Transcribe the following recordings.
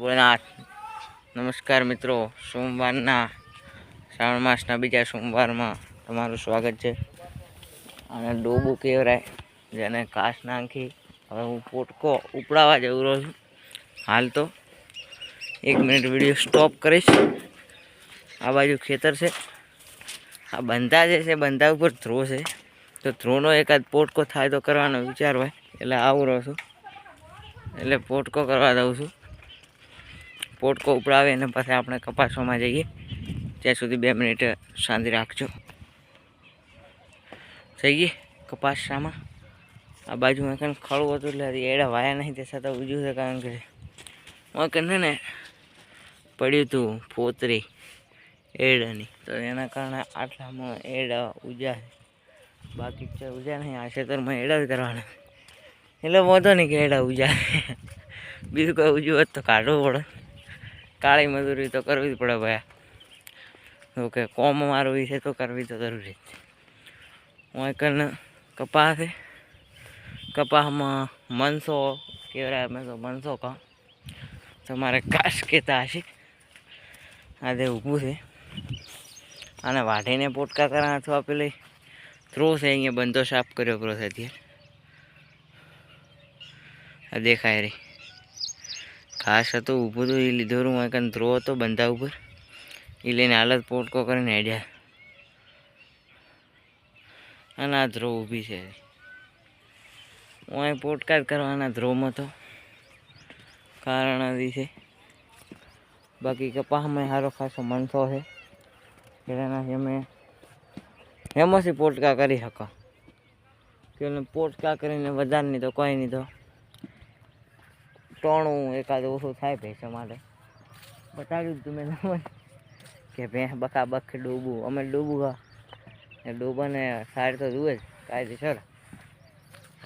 ભોળાનાથ. નમસ્કાર મિત્રો, સોમવારના, શ્રાવણ માસના બીજા સોમવારમાં તમારું સ્વાગત છે. અને ડોબું કહેવાય, જેને કાશ નાખી હવે હું પોટકો ઉપડાવવા જઉં રહ્યો છું. હાલ તો એક મિનિટ વીડિયો સ્ટોપ કરીશ. આ બાજુ ખેતર છે. આ બંધા જે છે, બંધા ઉપર ધ્રો છે. તો ધ્રોનો એકાદ પોટકો થાય તો કરવાનો વિચાર હોય, એટલે આવું રહું છું. એટલે પોટકો કરવા દઉં છું. પોટકો ઉપડાવે અને પછી આપણે કપાસોમાં જઈએ. ત્યાં સુધી બે મિનિટ શાંતિ રાખજો. થઈ ગઈ કપાસામાં આ બાજુમાં કંઈ ખળવું હતું એટલે એડા વાયા નહીં તે છતાં ઉજ્યું છે કારણ કે હું કંઈ ને, પડ્યું હતું ફોતરી એડાની. તો એના કારણે આટલામાં એડા ઉજ્યા બાકી છે ઉજ્યા નહીં, આ ખેતરમાં એડા જ કરવાના. એટલે વાંધો નહીં કે એડા ઉજા બીજું કોઈ ઉજ્યું હોત તો કાઢવું પડે. કાળી મજૂરી તો કરવી જ પડે ભાઈ. ઓકે કોમ મારવી છે તો કરવી તો જરૂરી જ હું કને કપાસ છે. કપાસમાં મનસો કહેવાય અમે તો મનસો કહો. તમારે કાશ કહેતા હશે આજે ઊભું છે. અને વાઢીને પોટકા કરા અથવા પેલી થ્રો છે અહીંયા બંધો સાફ કર્યો પ્રો છે અત્યારે દેખાય રે ઘાસ હતું, ઊભું હતું એ લીધેલું હું કંઈ ધ્રો હતો બંધા ઉપર. એ લઈને હાલત પોટકો કરીને હેડ્યા. અને આ ધ્રો ઊભી છે. હું અહીં પોટકા જ કરવાના ધ્રોમાં તો. કારણ આવી છે. બાકી કપાસમાં સારો ખાસો મનસો છે. એનાથી અમે એમાંથી પોટકા કરી શકો કે પોટકા કરીને વધારે નહીં તો કોઈ નહીં તો. ટોણું એકાદ ઓછું થાય ભેંસો માટે બતાડ્યું જ તમે તમને કે ભેંસ બકા બખ ડૂબું. અમે ડૂબું હા. એ ડૂબાને સાર તો જુએ જ, કાયદેસર.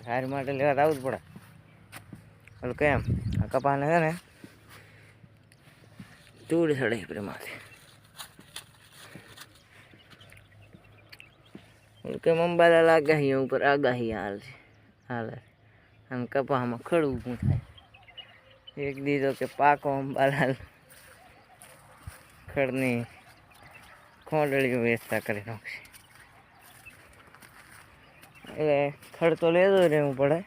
સાર માટે લેવા આવવું જ પડે. ઓલું કેમ આ કપાને છે ને તૂડ સડે પ્રેમાથી કે અંબાલા આગાહી ઉપર આગાહી હાલ છે. હાલ. અને કપામાં ખડવું થાય. એક દીધો કે પાકો અંબાલાલ. ખડની ખોંડળી વેચતા કરી નાખશે. એટલે ખડ તો લેતો રહેવું પડે.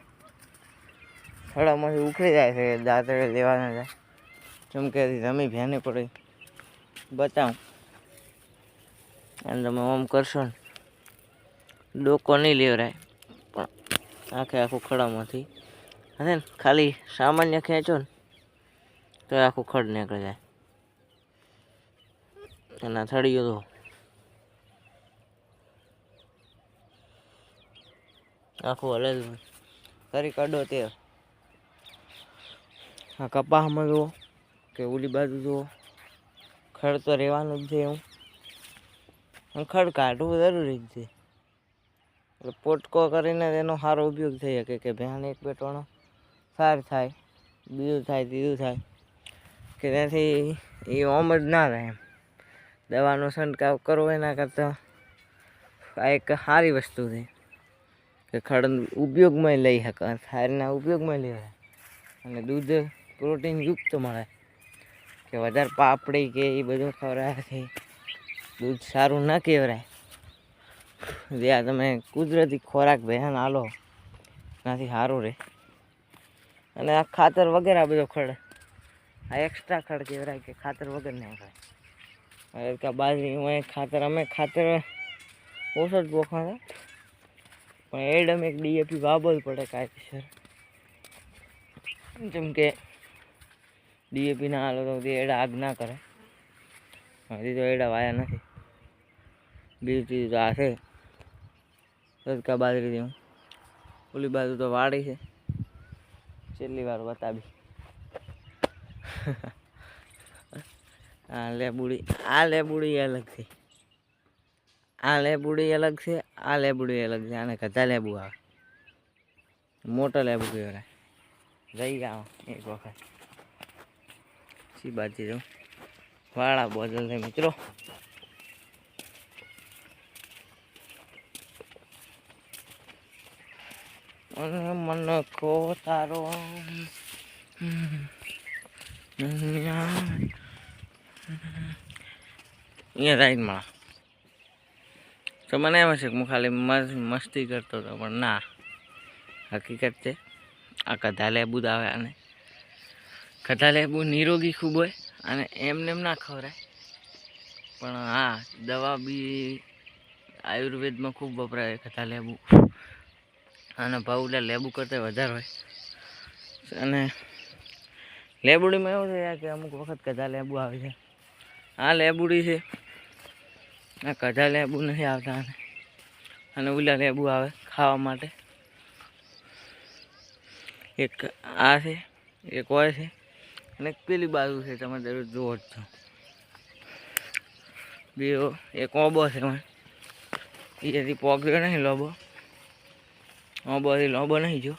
ખડામાંથી ઉખડી જાય છે દાંતરે લેવાના જાય ચમકેથી જમી ભેને પડી. બતાવું. અને તમે ઓમ કરશો ને, ડોકો નહીં લેવરાય. પણ આખે આખું ખડામાંથી. અને ખાલી સામાન્ય ખેંચો ને. તો આખું ખડ નીકળી જાય. એના થળીઓ તો. આખું હલે કરી કાઢો તે. આ કપાસમાં જુઓ કે ઓલી બાજુ જુઓ. ખડ તો રહેવાનું જ છે એવું. ખડ કાઢવું જરૂરી જ છે. એટલે પોટકો કરીને તેનો સારો ઉપયોગ થઈ શકે કે ભેણ એક બે ટોણો સાર થાય, બીજું થાય, ત્રીજું થાય. કે ત્યાંથી એ ઓમ જ ના રહે દવાનો છંટકાવ કરવો એના કરતાં આ એક સારી વસ્તુ છે કે ખડ ઉપયોગમાં લઈ શકે સારના ઉપયોગમાં લઈ અને દૂધ પ્રોટીન યુક્ત મળે. કે વધારે પાપડી કે એ બધું ખવડાવવાથી દૂધ સારું ના કહેવાય. જે આ તમે કુદરતી ખોરાક ભેન આલો એનાથી સારું રહે. અને આ ખાતર વગેરે આ બધો ખડ આ એક્સ્ટ્રા ખડ કહેવાય કે ખાતર વગર નહીં ખાય. હવે કે બાજરી, હું ખાતર, અમે ખાતર ઓછો જ બોખાતા પણ એડમ એક ડીએપી વાબલ પડે કાયદેસર જેમ કે ડીએપી ના હાલો તો એડા આગ ના કરે. હજી તો એડા વાયા નથી. બીજું ત્રીજું તો આ છે. સદકા બાજરી હું. ઓલી બાજુ તો વાડી છે. છેલ્લી વાર બતાવી. આ લેબુડી આ લેબુડી અલગ છે. આ લેબુડી અલગ છે, આ લેબુડી અલગ છે, આને લેબુ આવે? મોટો લેબુ કહેવાય જઈ ગયા એક વખત. સી બાજુ જાઉં? વાળા બોજલ છે મિત્રો. મને મન કો તારો. અહીંયા રાઈડમાં તો મને એમ છે કે હું ખાલી મસ્ત કરતો હતો, પણ ના. હકીકત છે, આ કધા લેબુ આવે અને કધા લેબુ નિરોગી ખૂબ હોય અને એમને એમ ના ખવરાય પણ હા, દવા બી આયુર્વેદમાં ખૂબ વપરાય કથા લેબુ. અને ભાવ લેબુ કરતાં વધારે હોય. અને લેબુડીમાં એવું છે કે અમુક વખત કધા લેબુ આવે છે. આ લેબુડી છે. આ કધા લેબુ નથી આવતા અને ઓલા લેબુ આવે ખાવા માટે. એક આ છે, એક હોય છે અને પેલી બાજુ છે તમે દરરોજ જુઓ જ છો. બે એક ઓબો છે એથી પોગ્યો નહીં લોબો. ઓબોથી લોબો નહીં જો.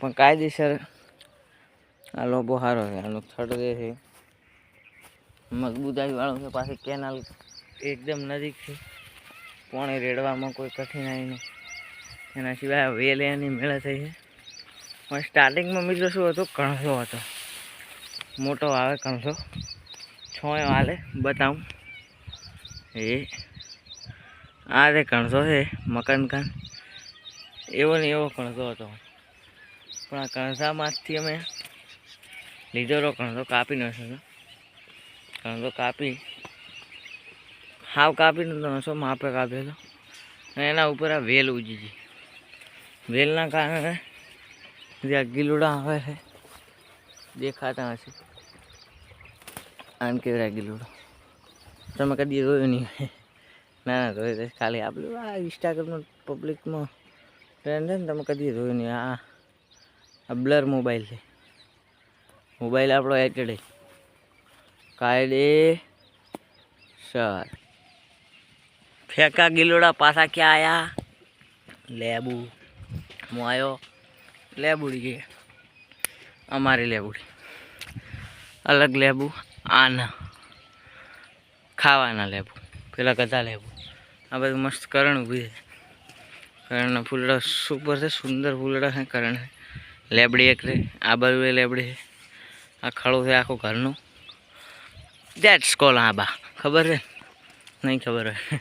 પણ કાયદેસર આ બહુ સારો છે. આનો થડ જે છે. મજબૂતાઈ વાળો છે પાછી કેનાલ એકદમ નજીક છે. પાણી રેડવામાં કોઈ કઠિનાઈ નહીં. એના સિવાય વેલ એની મેળે થઈ છે. પણ સ્ટાર્ટિંગમાં મિત્રો શું હતું? કણસો હતો. મોટો આવે કણસો. છોય હાલે બતાવું. એ, આ જે કણસો છે, મકાન કાન એવો ને એવો કણસો હતો. પણ આ કણસામાંથી અમે લીધેલો તો કાપી નાખ્યો તો કાપી, હાવ કાપી નતો, નસો માપે કાપેલો અને એના ઉપર આ વેલ ઉજી છે. વેલના કારણે જે આ ગીલુડા આવે છે, દેખાતા હશે. આમ કેવડા ગીલુડો? તમે કદી જોયું નહીં ના ના, જોયું ખાલી આપણું આ ઇન્સ્ટાગ્રામ પબ્લિકમાં ટ્રેન્ડ છે ને, તમે કદી જોયું નહીં. આ આ બ્લર મોબાઈલ છે. મોબાઈલ આપણો એચડી કાયદે સર. ફેંકા ગિલોડા પાછા ક્યાં આયા? લેબુ. હું આવ્યો લેબુડી ગઈ અમારી લેબુડી. અલગ લેબુ, આના. ખાવાના લેબુ. પેલા કદા લેબુ. આ બધું મસ્ત કરણ ઊભી છે. કરણના ફૂલડા સુપર છે, સુંદર ફૂલડા છે, કરણ લેબડી એક રે. આ બાજુ લેબડી છે. આ ખડું છે આખું ઘરનું દેટ્સ કોલ આ બા ખબર છે નહીં ખબર હોય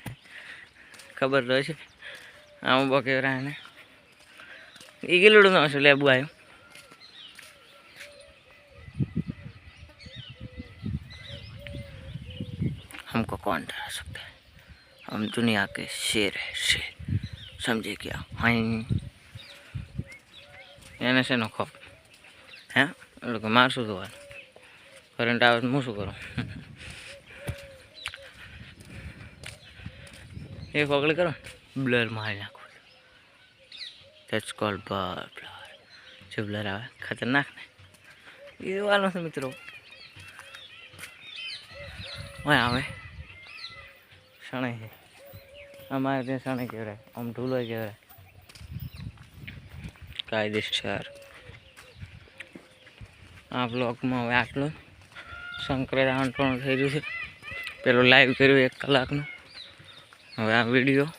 ખબર તો છે આમ બકેરા એને એ ગીલુડું નો છે લેબુ આવ્યું हमको कौन डरा सकता है हम दुनिया के शेर है शेर समझे क्या હાઈ એને શેનો ખોફ હે એટલે મારશું તો કરંટ આવે હું શું કરું? એક પગલે કરો. બ્લર મારી નાખો ધેટ્સ કોલ બ્લર બ્લર જે બ્લર આવે, ખતરનાક ને? એ જોવાનો છે મિત્રો. હોય આવે. શણાઈ છે. અમારે ત્યાં શણાઈ કહેવાય. આમ ઢૂલો કહેવાય. કાયદેસર. આ બ્લોગમાં હવે આટલું સંક્રાંત પણ થઈ રહ્યું છે. પેલું લાઈવ કર્યું એક કલાકનો. હવે આ વીડિયો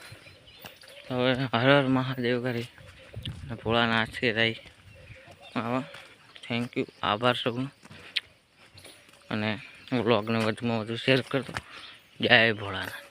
હવે હર હર મહાદેવ કરી. અને ભોળાનાથ છે રહી આવા. થેન્ક યુ આભાર સૌનો. અને બ્લોગને વધુમાં વધુ શેર કરતો જય ભોળાનાથ.